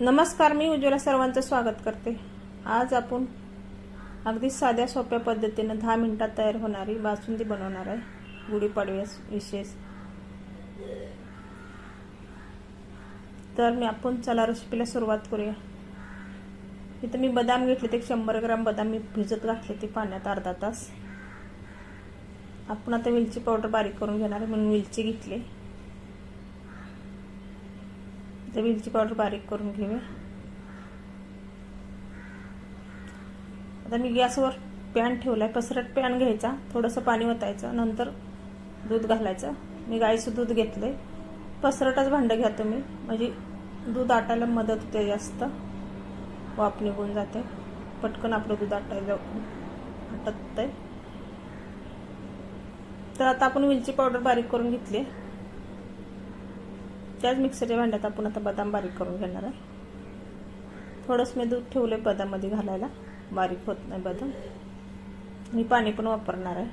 नमस्कार मी उज्ज्वला सर्वांचं स्वागत करते. आज आपण अगदी साध्या सोप्या पद्धतीनं दहा मिनटात तयार होणारी बासुंदी बनवणार आहे. गुढीपाडव्यास विशेष. तर मी आपण चला रेसिपीला सुरुवात करूया. इथं मी बदाम घेतले ते शंभर ग्राम बदाम मी भिजत घातले ते पाण्यात अर्धा तास. आपण आता वेलची पावडर बारीक करून घेणार आहे म्हणून वेलची घेतली. तर मिरची पावडर बारीक करून घेऊया आता मी गॅसवर पॅन ठेवलाय. पसरट पॅन घ्यायचा. थोडंसं पाणी ओतायचं. नंतर दूध घालायचं. मी गाईचं दूध घेतलंय. पसरटच भांडं घ्या तुम्ही. म्हणजे दूध आटायला मदत होते जास्त. वाफ निघून जाते. पटकन आपलं दूध आटायला आटत तर आता आपण वेलची पावडर बारीक करून घेतली त्याच मिक्सरच्या भांड्यात आपण आता बदाम बारीक करून घेणार आहे. थोडंच मी दूध ठेवलं आहे बदाममध्ये घालायला. बारीक होत नाही बदाम. मी पाणी पण वापरणार आहे.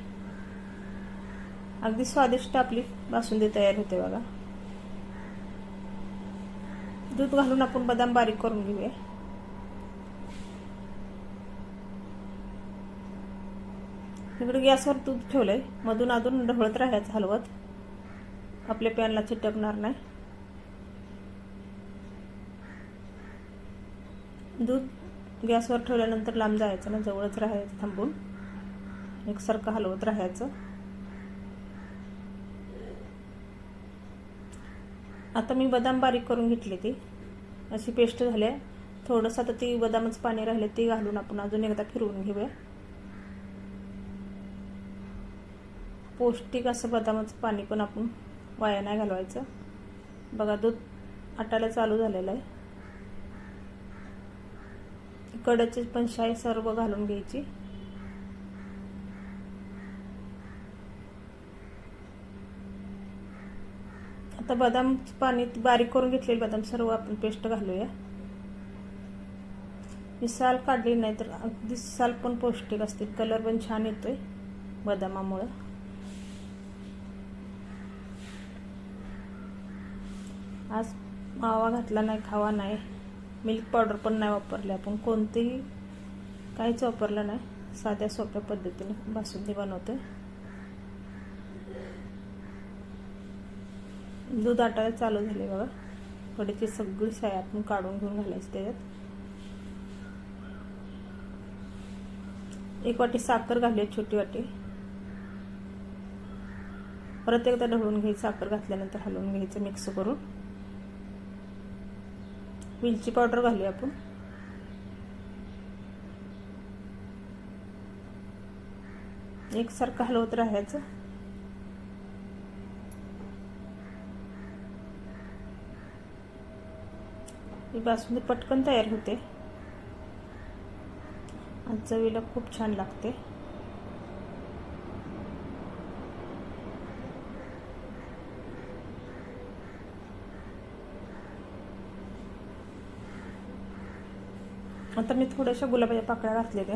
अगदी स्वादिष्ट आपली बासुंदी तयार होते बघा. दूध घालून आपण बदाम बारीक करून घेऊया. इकडे गॅसवर दूध ठेवलंय. मधून अधून ढवळत राहायचं हलवत. आपल्या पॅनला चिटकणार नाही. दूध गॅसवर ठेवल्यानंतर लांब जायचं ना जवळच राहायचं थांबून. एकसारखं हलवत राहायचं. आता मी बदाम बारीक करून घेतली ती. अशी पेस्ट झाली आहे. थोडंसं आता ती बदामच पाणी राहिले ते घालून आपण अजून एकदा फिरवून घेऊया. पौष्टिक असं बदामाचं पाणी पण आपण वाया नाही घालवायचं. बघा दूध आटायला चालू झालेलं आहे. कडची पण शाई सर्व घालून घ्यायची. आता बदाम पाणी बारीक करून घेतलेले बदाम सर्व आपण पेस्ट घालूया. ही साल काढली नाही तर अगदी साल पण पौष्टिक असते. कलर पण छान येतोय बदामामुळं. आज मावा घातला नाही खावा नाही. मिल्क पावडर पण नाही वापरले आपण. कोणतेही काहीच वापरलं नाही. साध्या सोप्या पद्धतीने बासुंदी बनवते. दूध आटायला चालू झाले बघा. थोडीची सगळी साय आपण काढून घेऊन घालायची त्याच्यात. एक वाटी साखर घालूया छोटी वाटी. परत एकदा ढवळून घ्यायची साखर घातल्यानंतर हलवून घ्यायचं मिक्स करून. वेलची पावडर घालूया आपण. एकसारखं हलवत राहायचं. ही बासुंदी पटकन तयार होते. आणि चवीला खूप छान लागते. आता मी थोड्याशा गुलाबाच्या पाकळ्या घातलेल्या.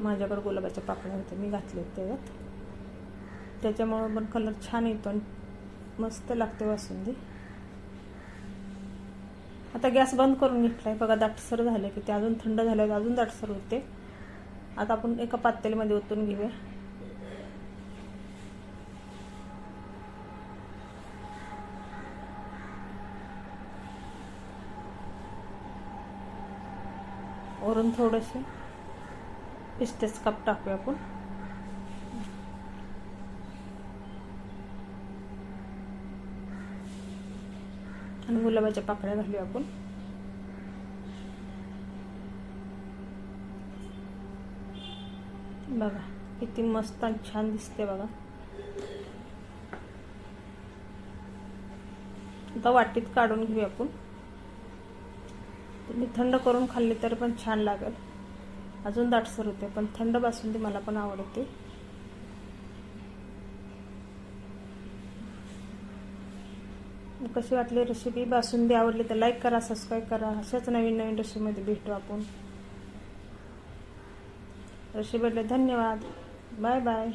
माझ्याकडे गुलाबाच्या पाकळ्या होत्या मी घातले त्याच्यात त्याच्यामुळं पण कलर छान येतो आणि मस्त लागते वासुंदी. आता गॅस बंद करून घेतलाय. बघा दाटसर झाले की ते अजून थंड झाल्यावर अजून दाटसर होते. आता आपण एका पातेलीमध्ये ओतून घेऊया. वरून थोडेसे पिस्तेच कप टाकूया आपण. आणि गुलाबाच्या पाकळ्या घालूया आपण. बघा किती मस्त आणि छान दिसते बघा. आता वाटीत काढून घेऊया आपण. तुम्ही थंड करून खाल्ली तरी पण छान लागेल. अजून दाटसर होते पण थंड बासुंदी मला पण आवडते. कशी वाटली रेसिपी बासुंदी आवडली तर लाईक करा सबस्क्राईब करा. अशाच नवीन नवीन रेसिपीमध्ये भेटू आपण. रेसिपीला धन्यवाद. Bye bye